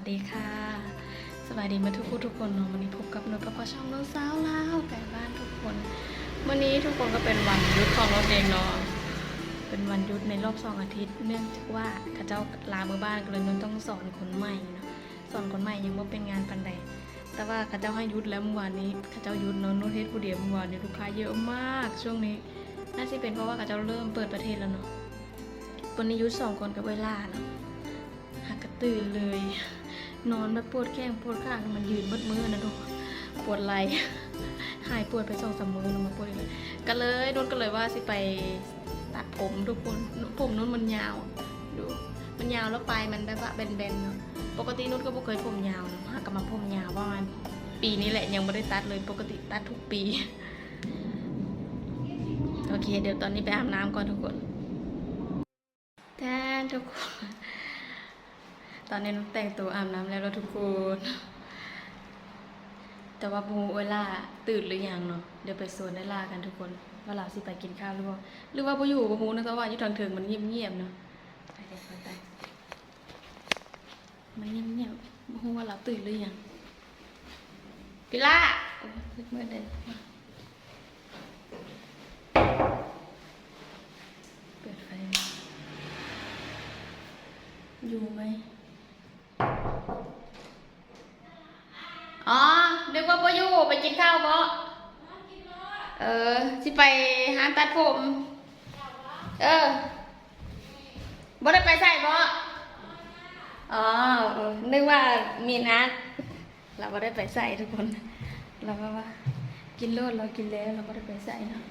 วัสดีค่ะ สวัสดีมาทุกผู้ทุกคนเนาะวันนี้พบกับหนูกับพ่อช่องน้องสาวลาวไก่บ้านทุกคน วันนี้ทุกคนก็เป็นวันยุดของรถเองเนาะเป็นวันยุดในรอบสองอาทิตย์ เนื่องจากว่าข้าเจ้าลาเมื่อบ้านก็เลยต้องสอนคนใหม่เนาะสอนคนใหม่ยังไม่เป็นงานปันใดแต่ว่าข้าเจ้าให้ยุดแล้วเมื่อวานนี้ข้าเจ้ายุดเนาะนุ่นเทศผู้เดียวเมื่อวานนี้ลูกค้าเยอะมาก ช่วงนี้น่าจะเป็นเพราะว่าข้าเจ้าเริ่มเปิดประเทศแล้วเนาะวันนี้ยุดสองคนกับเวลาเนาะหากระตื่นเลย นอนแบบปวดแข้งปวดขามันยืนเบดมือนะทุกปวดไหล่หายปวดไปสองสามมือลงมาปวดอีกเลยก็เลยนุ่นก็เลยว่าสิไปตัดผมทุกคนผมนุ่นมันยาวดูมันยาวแล้วปลายมันแบบว่าแบนๆเนาะปกตินุ่นก็ไม่เคยผมยาวนะหากกลับมาผมยาวประมาณปีนี้แหละยังไม่ได้ตัดเลยปกติตัดทุกปีโอเค เดี๋ยวตอนนี้ไปอาบน้ำก่อนทุกคนแทนทุกคน ตอนนี้นุกแต่งตัวอาบน้ำแล้วทุกคน แต่ว่าบูเวลาตื่นหรือยังเนาะ เดี๋ยวไปสวนได้ลากันทุกคนว่าเราสิไปกินข้าวหรือว่าหรือว่าบูอยู่บูนะแต่ว่าอยู่ทางเถิงมันเงียบๆเนาะไปเดี๋ยวไปไปมันเงียบๆบูว่าเราตื่นหรือยังพิล่าโอ้ยมืดเลยมาเปิดไฟอยู่ไหม อ๋อนึกว่าบ่อยู่ไปกินข้าวบ่เออสิไปหา ตัดผม เออบ่ได้ไปใส่บ่อ๋อเอนึกว่ามีนัด เราบ่ได้ไปใส่ทุกคน เราก็ว่า กินโลดเรากินแล้วเราบ่ได้ไปใส่เนาะ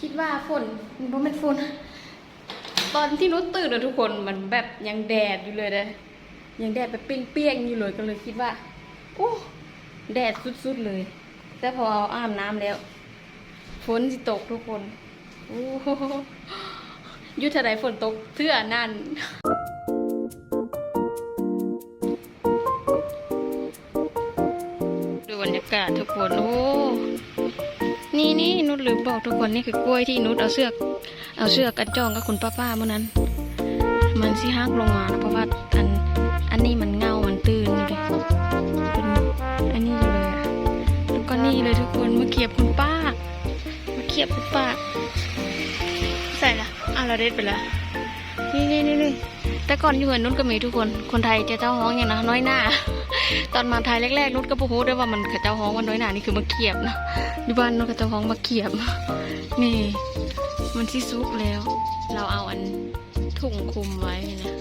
คิดว่าฝนบ่แม่นฝน ตอนที่นุชตื่นอะทุกคนมันแบบยังแดดอยู่เลยเลยยังแดดแบบเปรี้ยงๆอยู่เลยก็เลยคิดว่าโอ้แดดสุดๆเลย แต่พออาบน้ำแล้ว ฝนสิตกทุกคนโอ้ยุทธใดฝนตกเทื่อนั่นดูบรรยากาศทุกคนโอ้นี่นี่นุชลืมบอกทุกคนนี่คือกล้วยที่นุชเอาเสือกเอาเชือกกันจองกับคุณป้าป้าเมื่อนั้น มันสิฮักลงมานะเพราะว่าอันอันนี้มันเงา มันตื่นเลยเป็นอันนี้อยู่เลยอะแล้วก็นี่เลยทุกคนมาเกียบคุณป้า มาเกียบคุณป้าใส่ละอะเราเด็ดไปละนี่นี่นี่นี่แต่ก่อนอยู่เหินนุ่นก็มีทุกคน คนไทยจะเจ้าฮ้องอย่างนะน้อยหน้า ตอนมาไทยแรกๆนุ่นก็พูดได้ว่ามันขาเจ้าฮ้องว่าน้อยหน้านี่คือมาเกียบนะอยู่บ้านนุ่นขเจ้าฮ้องมาเกียบ นี่ มันที่ซุกแล้ว เราเอาอันถุงคลุมไว้นะ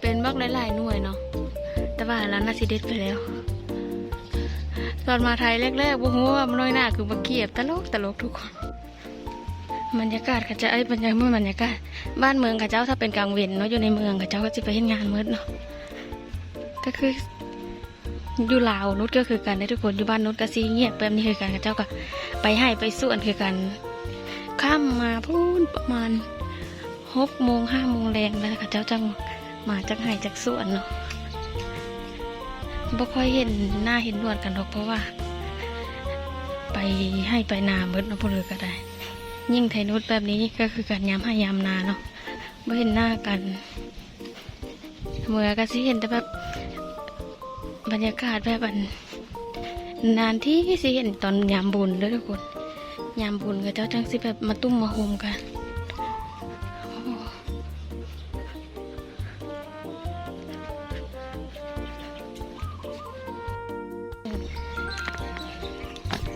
เป็นบักหลายๆหน่วยเนาะ แต่ว่าแล้วน่าสิเด็ดไปแล้ว ตอนมาไทยแรกๆบ่ฮู้ว่ามันน้อยหน้าคือมาเกียบตลกตลกทุกคนบรรยากาศเขาจะเอ้บรรยากาศไม่บรรยากาศบ้านเมืองเขาเจ้าถ้าเป็นกลางเวนเนาะอยู่ในเมืองเขาเจ้าก็จะไปเห็นงานมืดเนาะก็คืออยู่ลาวนุชก็คือกันได้ทุกคนอยู่บ้านนุชก็ซีเงียบแบบนี้คือกันเขาเจ้าก็ไปให้ไปส่วนคือกันข้ามมาพูนประมาณหกโมงห้าโมงแรงแล้วค่ะเจ้าจังมาจากไห้จากสวนเนาะ บ่ค่อยเห็นหน้าเห็นหนวดกันหรอกเพราะว่า ไปให้ไปนาเบิดเนาะพวกเรือก็ได้ ยิ่งไทยนุชแบบนี้ก็คือการย้ำให้ย้ำนาเนาะไม่เห็นหน้ากันเมื่อก็สิเห็นแต่แบบบรรยากาศแบบอันนานที่สิเห็นตอนยามบุญเด้วยทุกคนยามบุญกับเจ้าจังสิแบบมาตุ้มมาโฮมกัน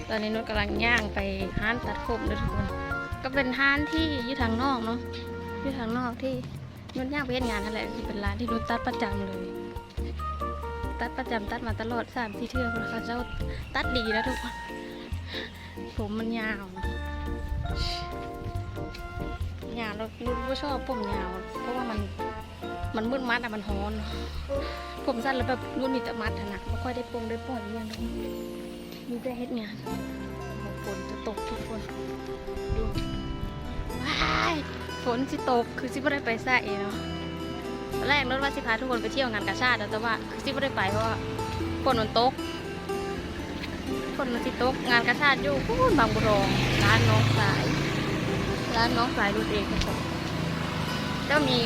ตอนนี้นุชกำลังย่างไปห้านตัดผมด้วยทุกคน ก็เป็นห้านที่อยู่ทางนอกเนาะอยู่ทางนอกที่นุชย่างไปเฮ็ดงานนั่นแหละที่เป็นร้านที่นุชตัดประจำเลย ตัดประจำตัดมาตลอดสามที่เที่ยวนะคะเจ้าตัดดีแล้วทุกคน ผมมันยาวเนอะยาวเรารู้ว่าชอบผมยาว เพราะว่ามันมันมืดมัดอะมันฮ้อน ผมสั้นแล้วแบบรุ่นมีแต่มัดอะนะไม่ค่อยได้ปรงได้ปล่อยเนี่ยทุกคนมีแต่เฮ็ดงานโอ้โหฝนจะตกทุกคนดูว้ายฝนสิตกคือสิไม่ได้ไปใส่เนาะตอนแรกรถว่าสิพาทุกคนไปเที่ยวงานกาชาติแต่ว่าคือสิไม่ได้ไปเพราะว่าฝนมันตกคนมาสิตกงานกระชาติอยู่พูนบางบุรองร้านน้องสาย ร้านน้องสายดูเองครับผมเจ้ามี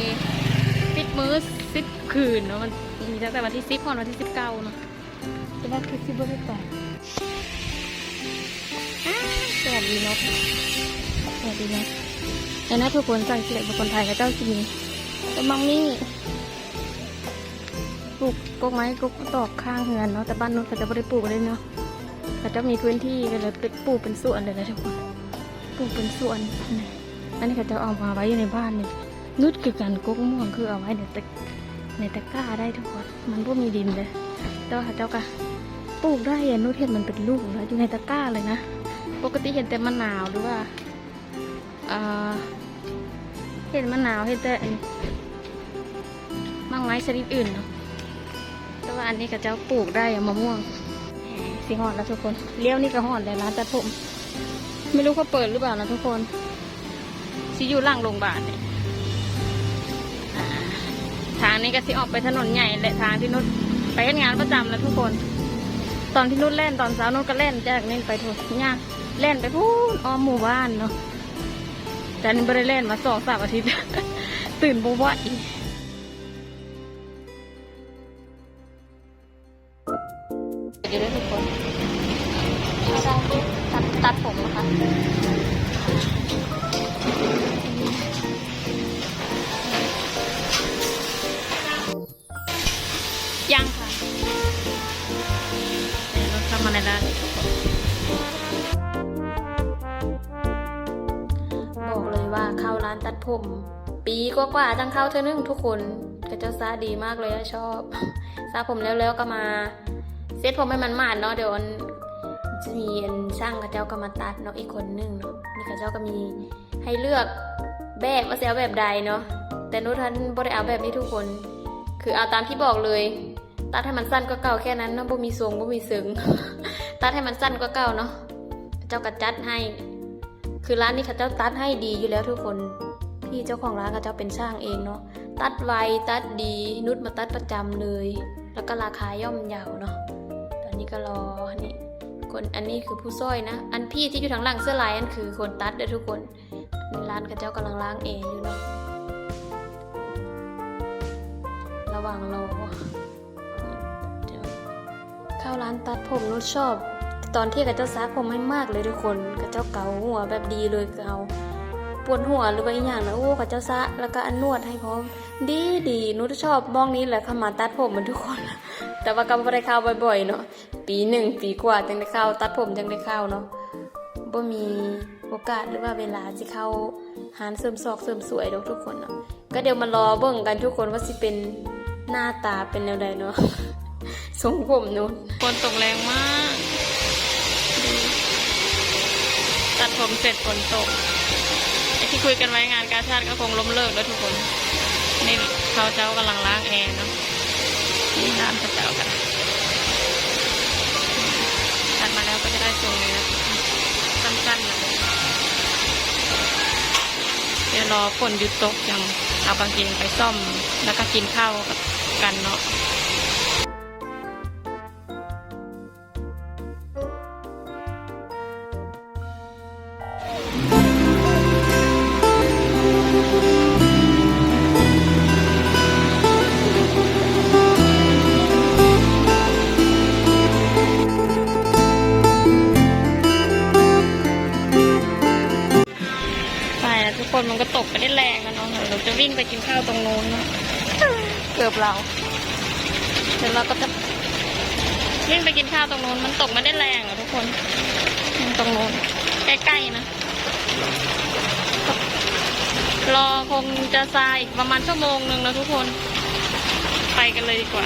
ปิดมือสิบคืนเนาะมัน มีตั้งแต่วันที่สิบพอนวันที่สิบเก้าเนาะแต่ว่าคือสิบไม่ได้ไปอ้าวสวัสดีเนาะสวัสดีเนาะแล้วนะทุกคนสังเกตบุคคลไทยกับเจ้าจีนแต่มังนี่ปลูกกกไม้กกตอกข้างเฮือนเนาะแต่บ้านนู้นเขาจะไม่ได้ปลูกเลยเนาะเขาจะมีพื้นที่ก็เลยปลูกเป็นสวนเลยนะทุกคนปลูกเป็นสวนนี่อันนี้เขาจะเอามาไว้อยู่ในบ้านนี่นุดคือกันกกม่วงคือเอาไว้ในตะ ในตะกร้าได้ทุกคนมันก็มีดินเลยแต่ว่าเขาเจ้าก็ปลูกได้อะนุดเห็นมันเป็นลูกแล้วอยู่ในตะกร้าเลยนะ ปกติเห็นแต่มะนาวหรือว่าเห็นมะนาวเห็นแต่มังไม้ชนิดอื่นเนาะแต่ว่าอันนี้ก็เจ้าปลูกได้อะมะม่วงสีหอดแล้วทุกคนเลี้ยวนี่ก็หอดเลยร้านแตัดผม ไม่รู้เขาเปิดหรือเปล่านะทุกคนสิอยู่ล่างโรงพยาบาลเนี่ยางนี้ก็สิออกไปถนนใหญ่และทางที่นุชไปเฮ็ดงานประจำแล้วทุกคน ตอนที่นุชเล่นตอนเช้านุชก็เล่นจากนี่ไปทุกย่างเล่นไปพูนอ้อมหมู่บ้านเนาะแต่นนี่ไม่ได้เล่นมาสองสามอาทิตย์ ตื่นบวชอีกเดี๋ยวด้วยทุกคนตัดตัดผมนะคะ ร้านตัดผม ปีกว่าๆจังเข้าเธอนึงทุกคนกระเจ้าซาดีมากเลยชอบซาผมแล้วๆก็มาเซ็ตผมให้มันมาดเนาะเดี๋ยวมันจะมีอันช่างกับเจ้าก็มาตัดเนาะอีกคนนึงเนาะนี่กับเจ้าก็มีให้เลือกแบบว่าจะเอาแบบใดเนาะแต่นุทันบ่ได้เอาแบบนี้ทุกคน คือเอาตามที่บอกเลย ตัดให้มันสั้นก็เก่าแค่นั้นเนาะบ่มีทรงบ่มีซึ้งตัดให้มันสั้นก็เก่าเนาะเจ้าก็จัดให้ คือร้านนี้เขาเจ้าตัดให้ดีอยู่แล้วทุกคนพี่เจ้าของร้านเขาเจ้าเป็นช่างเองเนาะตัดไวตัดดีนุชมาตัดประจำเลย แล้วก็ราคาย่อมเยาวเนาะตอนนี้ก็รอนี่คนอันนี้คือผู้ซ้อยนะ อันพี่ที่อยู่ทางหลังเสื้อลายอันคือคนตัดเด้อทุกคนนี่ร้านกระเจ้ากำลังล้างเองอยู่เนาะระหว่างรอเดี๋ยวเข้าร้านตัดผมนุชชอบ ตอนที่กระเจ้าซักผมไม่มากเลยทุกคนกระเจ้าเกาหัวแบบดีเลยเกาปวดหัวหรือว่าอีกอย่างนะโอ้กระเจ้าซะแล้วก็อันนวดให้พร้อม ดีดีนุชชอบมองนี้แหละเข้ามาตัดผมเหมือนทุกคน แต่ว่าก็ไม่ได้เข้าบ่อยๆเนาะปีหนึ่งปีกว่าจังได้เข้าตัดผมจังได้เข้าเนาะบ่มีโอกาสหรือว่าเวลาจะเข้าหารเสริมศอกเสริมสวยดอกทุกคนเนาะก็เดี๋ยวมารอเบิ่งกันทุกคนว่าสิเป็นหน้าตาเป็นแนวใดเนาะทรงผมนู้นฝนตกแรงมาก ตัดผมเสร็จฝนตกไอที่คุยกันไว้งานกาชาติก็คงล้มเลิกแล้วทุกคน นี่เขาเจ้ากำลังล้างแอร์เนาะนี่ร้านเขาเจ้ากันตัดมาแล้วก็จะได้ทรงนี้นะสั้นๆเลยเดี๋ยวรอฝนหยุดตกยังเอากางเกงไปซ่อมแล้วก็กินข้าวกันเนาะ ไปกินข้าวตรงนู้นเนาะเกือบเราเดี๋ยวเราก็จะวิ่งไปกินข้าวตรงนู้นมันตกไม่ได้แรงอะทุกคนตรงนู้นใกล้ๆนะ รอคงจะซายอีกประมาณชั่วโมงหนึ่งนะทุกคน ไปกันเลยดีกว่า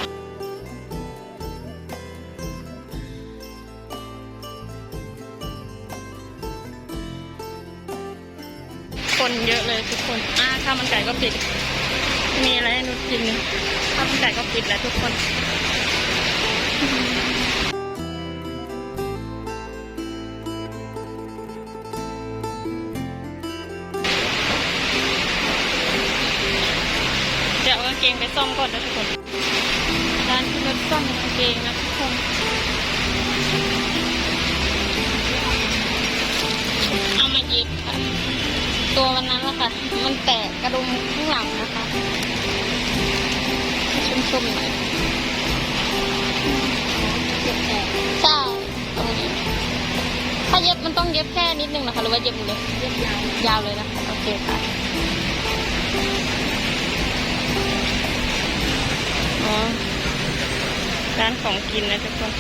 อ่าข้าวมันไก่ก็ปิด มีอะไรให้นุชกินข้าวมันไก่ก็ปิดแล้วทุกคนเดี๋ยวเอากางเกงไปซ่อมก่อนนะทุกคนร้านที่รถซ่อมกางเกงนะทุกคนเอามาเย็บค่ะ ตัววันนั้นละค่ะ มันแตกกระดุมข้างหลังนะคะส้มหน่อยเจ็บแผลใช่ตรงนี้ ถ้าเย็บมันต้องเย็บแค่นิดนึงนะคะหรือว่าเย็บเลยเย็บยาวยาวเลยนะโอเคค่ะอ๋อร้านของกินนะทุกคน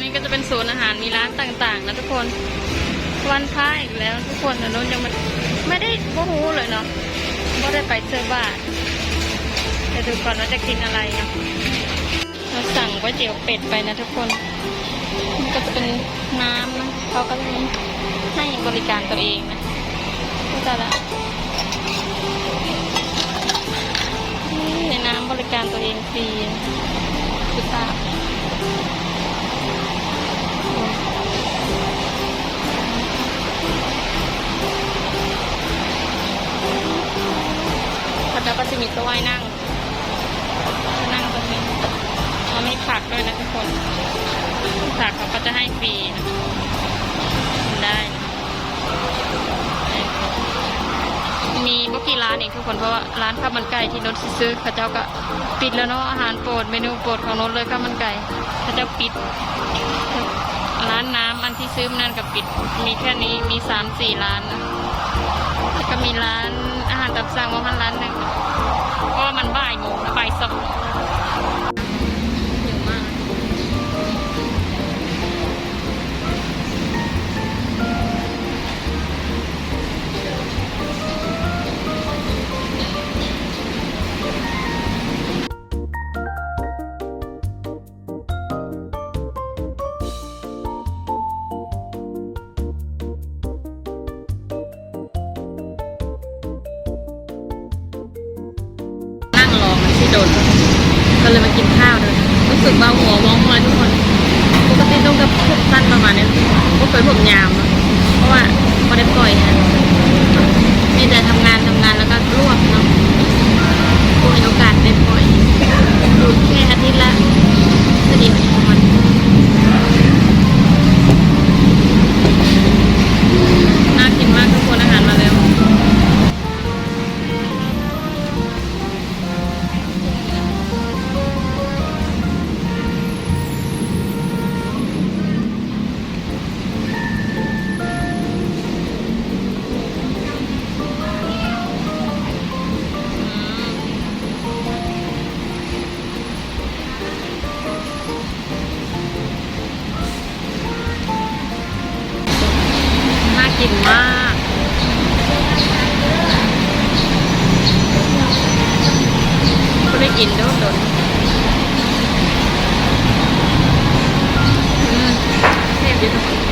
นี่ก็จะเป็นศูนย์อาหารมีร้านต่างๆ นะทุกคน วันพระอีกแล้วทุกคนแต่นู้นยังม่ ไม่ได้โมโหเลยเนาะไม่ได้ไปเสื้อบาจะดูก่อนว่าจะกินอะไรเนาะเราสั่งก๋วยเตี๋ยวเป็ดไปนะทุกคน มันก็จะเป็นน้ำนะเขาก็จะให้บริการตัวเองนะก็จะละในน้ำบริการตัวเองฟรีคือตา ซื้อข้าเจ้าก็ปิดแล้วเนาะอาหารโปรดเมนูโปรดของนนเลยข้าวมันไก่ข้าเจ้าปิด ร้านน้ำอันที่ซื้อมนั่นกับปิด มีแค่นี้มีสามสี่ร้านแล้วก็มีร้านอาหารตับสั่งว่ามันร้านหนึ่งก็มันบ่ายโมงนะบ่ายสอง กินมาก ก็ได้กินโดนโดนเทพดีทุกคน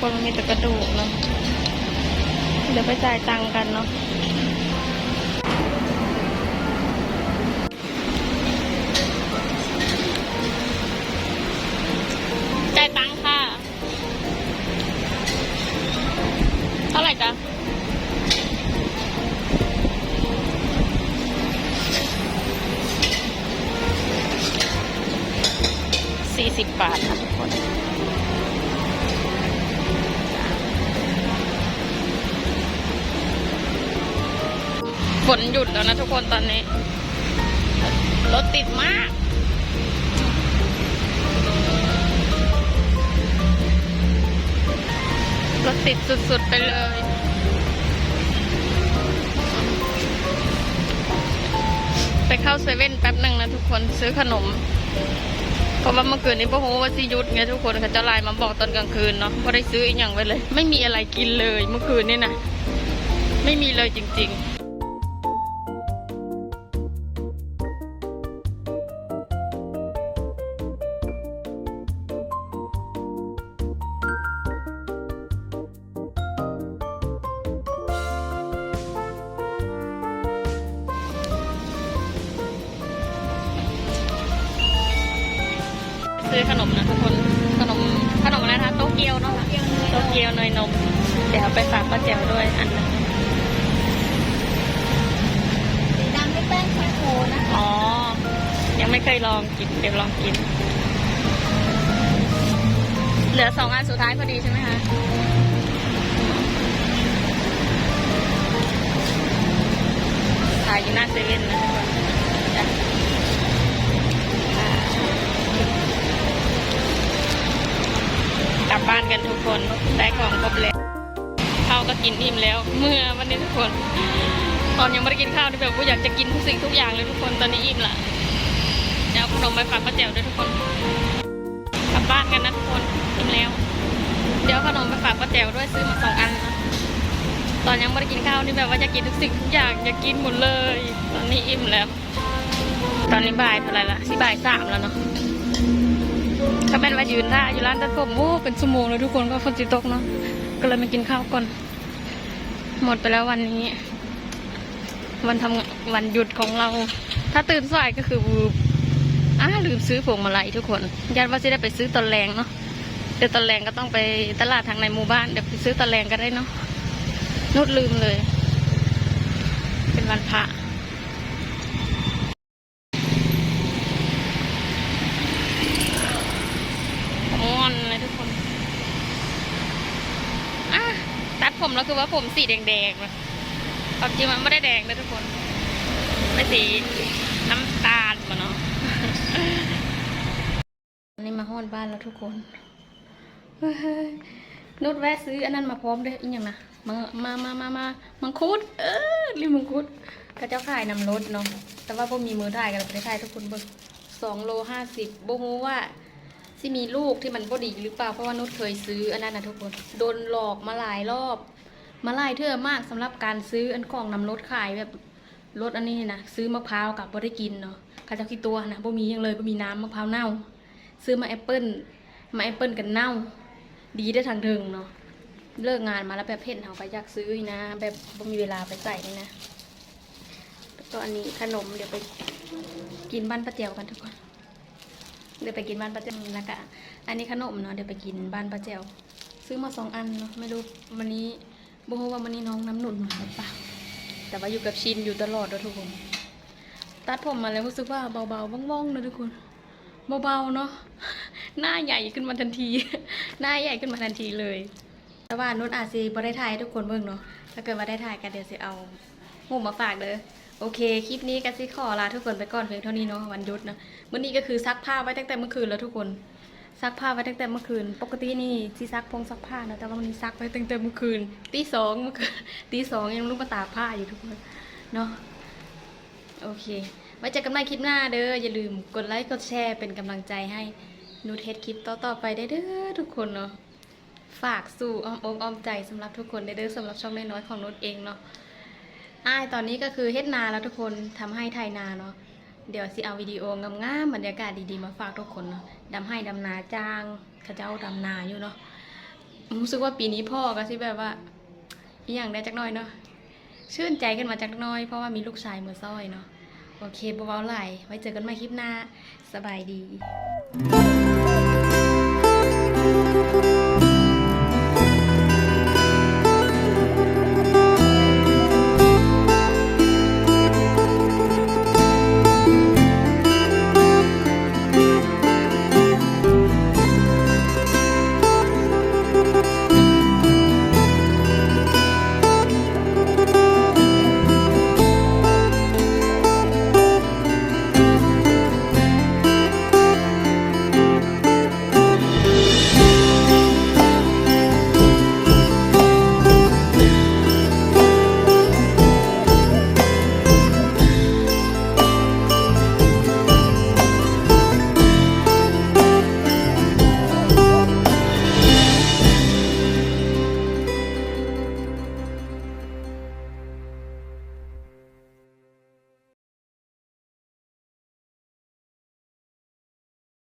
คนมันมีแต่กระดูกเนาะเดี๋ยวไปจ่ายตังค์กันเนาะ ติดสุดๆไปเลย ไปเข้าเซเว่นแป๊บหนึ่งนะทุกคนซื้อขนม เพราะว่าเมื่อคืนนี้พ่อโฮว่าสิหยุดไงทุกคนเขาจะไลน์มาบอกตอนกลางคืนเนาะก็ได้ซื้ออีกอย่างไปเลย ไม่มีอะไรกินเลยเมื่อคืนนี่นะไม่มีเลยจริง ๆ ซื้อขนมนะทุกคน ขนมขนมอะไรนะคะโตเกียวเนาะโตเกียวเนยนมเดี๋ยวเอาไปฝากป้าแจ๋วด้วยอันหนึงสีดำไม่แป้งแคโคนะอ๋อ ยังไม่เคยลองกินเดี๋ยวลองกิน เหลือสองอันสุดท้ายพอดีใช่ไหมคะขายอยู่หน้าเซเว่นนะทุกคน กลับบ้านกันทุกคนได้ของครบแล้วข้าวก็กินอิ่มแล้ว เมื่อวันนี้ทุกคน ตอนยังไม่ได้กินข้าวที่แบบว่าอยากจะกินทุกสิ่งทุกอย่างเลยทุกคนตอนนี้อิ่มละเดี๋ยวขนมไปฝากป้าแจ๋วด้วยทุกคน กลับบ้านกันนะทุกคนอิ่มแล้ว เดี๋ยวขนมไปฝากป้าแจ๋วด้วยซื้อมาสองอันนะตอนยังไม่ได้กินข้าวนี่แบบว่าจะกินทุกสิ่งทุกอย่างอยากกินหมดเลย ตอนนี้อิ่มแล้ว ตอนนี้บ่ายเท่าไหร่ละสิบ่ายสามแล้วเนาะ ถ้าเป็นว่ายืนท่าอยู่ร้านตัดผมโอ้เป็นชั่วโมงเลยทุกคนก็ฝนจิตกเนาะก็เลยมากินข้าวก่อน หมดไปแล้ววันนี้ วันทำวันหยุดของเรา ถ้าตื่นสายก็คือวูบอ้าลืมซื้อพวงมาลัยทุกคนยันว่าจะได้ไปซื้อตอนแรงเนาะเดี๋ยวตอนแรงก็ต้องไปตลาดทางในหมู่บ้านเดี๋ยวไปซื้อตอนแรงก็ได้เนาะนุดลืมเลย เป็นวันพระม่วนเลยทุกคนอะตัด ผมแล้วคือว่าผมสีแดงๆเลยความจริงมันไม่ได้แดงเลยทุกคนเป็นสีน้ำตาลมาเนาะอันนี้มาห้อนบ้านแล้วทุกคนนุชแวะซื้ออันนั้นมาพร้อมด้วยอีกอย่างนะมามามามามามังคุด เออรีมังคุดกระเจ้าขายนำรถเนาะ แต่ว่าพวกมีมือถ่ายกันประเทศไทยทุกคนเบิ่งสองโลห้าสิบโบฮูว่าสิมีลูกที่มันบ่ดีหรือเปล่า เพราะว่านุชเคยซื้ออันนั้นนะทุกคน โดนหลอกมาหลายรอบ มาไล่เธอมากสำหรับการซื้ออันของนำรถขายแบบรถอันนี้นะซื้อมะพร้าวกับบ่ได้กินเนาะข้าเจ้าคิดตัวนะบ่มียังเลยบ่มีน้ำมะพร้าวเน่า ซื้อมาแอปเปิ้ลมาแอปเปิ้ลกันเน่า ดีได้ทางถึงเนาะเลิกงานมาแล้วแบบเพ่นเขาไปอยากซื้อนะ แบบบ่มีเวลาไปใส่นี่นะแล้วก็อันนี้ขนมเดี๋ยวไปกินบ้านป้าเจียวกันทุกคนเดี๋ยวไปกินบ้านป้าเจียวแล้วก็อันนี้ขนมเนาะเดี๋ยวไปกินบ้านป้าเจียวซื้อมาสองอันเนาะไม่รู้วันนี้ บ่รู้ว่ามันนี่น้องน้ำหนุนมาหรือเปล่าแต่ว่าอยู่กับชินอยู่ตลอดนะทุกคน ตัดผมมาแล้วรู้สึกว่าเบาๆว่องๆนะทุกคน เบาๆเนาะ หน้าใหญ่ขึ้นมาทันที หน้าใหญ่ขึ้นมาทันทีเลย แต่ว่านุ่นอาจสิบ่ได้ถ่ายทุกคนเบิ่งเนาะ ถ้าเกิดว่าได้ถ่ายกันเดี๋ยวสิเอาหูมาฝากเด้อ โอเค คลิปนี้ก็สิขอลาทุกคนไปก่อนเพียงเท่านี้เนาะวันยุดเนาะมื้อนี้ก็คือซักผ้าไว้ตั้งแต่เมื่อคืนแล้วทุกคน ซักผ้าไว้ตั้งแต่เมื่อคืน ปกตินี่ที่ซักพงซักผ้านะแต่ว่าวันนี้ซักไว้ตั้งแต่เมื่อคืนตีสองเมื่อคืนตีสองยังลุกมาตากผ้าอยู่ทุกคนเนาะโอเค ไว้เจอกันใหม่คลิปหน้าเด้ออย่าลืมกดไลค์กดแชร์เป็นกำลังใจให้นูเทสคลิปต่อๆไปได้เด้อทุกคนเนาะฝากสู่อ้อมอกอ้อมใจสำหรับทุกคนได้เด้อสำหรับช่องน้อยๆของนุชเองเนาะอ้ายตอนนี้ก็คือเฮ็ดนาแล้วทุกคนทำให้ไทยนาเนาะ เดี๋ยวสิเอาวิดีโองามๆบรรยากาศดีๆมาฝากทุกคนเนาะดำให้ดำนาจ้างเขาเจ้าดำนาอยู่เนาะรู้สึกว่าปีนี้พ่อก็สิแบบว่าอีหยังได้จักน้อยเนาะชื่นใจขึ้นมาจักน้อยเพราะว่ามีลูกชายมือซ้อยเนาะโอเคบ่เว้าหลไว้เจอกันใหม่คลิปหน้า สบายดี